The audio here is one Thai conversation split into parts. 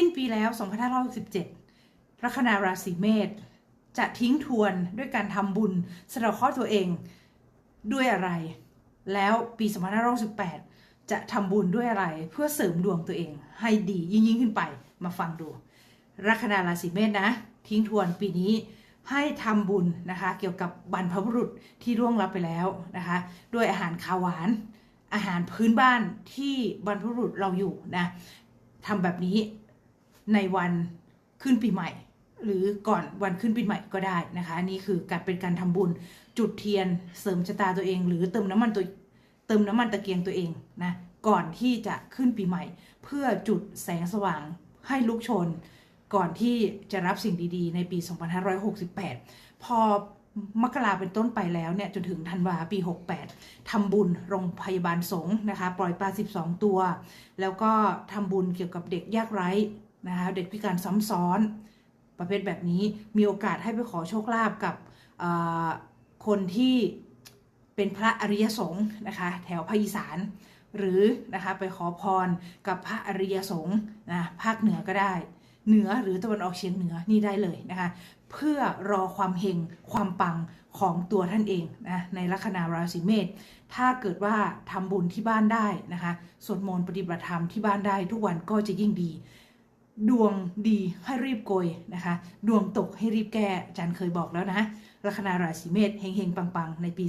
สิ้นปีแล้ว 2567 ลัคนาราศีเมษจะทิ้งทวนด้วยการทำบุญสะดาะเคราะห์ตัวเองด้วยอะไร แล้วปี 2568 จะทำบุญด้วยอะไรเพื่อเสริมดวงตัวเอง ให้ดียิ่งยิ่งขึ้นไปมาฟังดู ลัคนาราศีเมษนะ ทิ้งทวนปีนี้ให้ทำบุญนะคะ เกี่ยวกับบรรพบุรุษที่ร่วงลับไปแล้วนะคะด้วยอาหารคาวหวาน อาหารพื้นบ้านที่บรรพบุรุษเราอยู่นะทำแบบนี้ ในวันขึ้นปีใหม่ หรือก่อนวันขึ้นปีใหม่ก็ได้นะคะอันนี่คือการเป็นการทำบุญจุดเทียนเสริมชะตาตัวเอง หรือเติมน้ำมันตัวเติมน้ำมันตะเกียงตัวเองนะก่อนที่จะขึ้นปีใหม่ เพื่อจุดแสงสว่างให้ลุกโชน ก่อนที่จะรับสิ่งดีๆ ในปี 2568 พอมกราเป็นต้นไปแล้วเนี่ยจนถึงธันวาปี 68ทำบุญโรงพยาบาลสงฆ์นะคะ ปล่อยปลา 12 ตัว แล้วก็ทำบุญเกี่ยวกับเด็กยากไร้ นะคะเด็กพิการซ้ำซ้อนประเภทแบบนี้มีโอกาสให้ไปขอโชคลาภกับคนที่เป็นพระอริยสงฆ์นะคะแถวภาคอีสาน หรือนะคะไปขอพรกับพระอริยสงฆ์นะภาคเหนือก็ได้ เหนือหรือตะวันออกเฉียงเหนือนี่ได้เลยนะคะเพื่อรอความเฮงความปังของตัวท่านเองนะในลัคนาราศีเมษถ้าเกิดว่าทำบุญที่บ้านได้นะคะสวดมนต์ปฏิบัติธรรมที่บ้านได้ทุกวันก็จะยิ่งดี ดวงดีให้รีบโกยนะคะ ดวงตกให้รีบแก้อาจารย์เคยบอกแล้วนะลัคนาราศีเมษเฮงๆ ปัง ๆ ในปี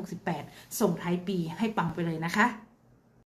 2568 ส่งท้ายปีให้ปังไปเลยนะคะ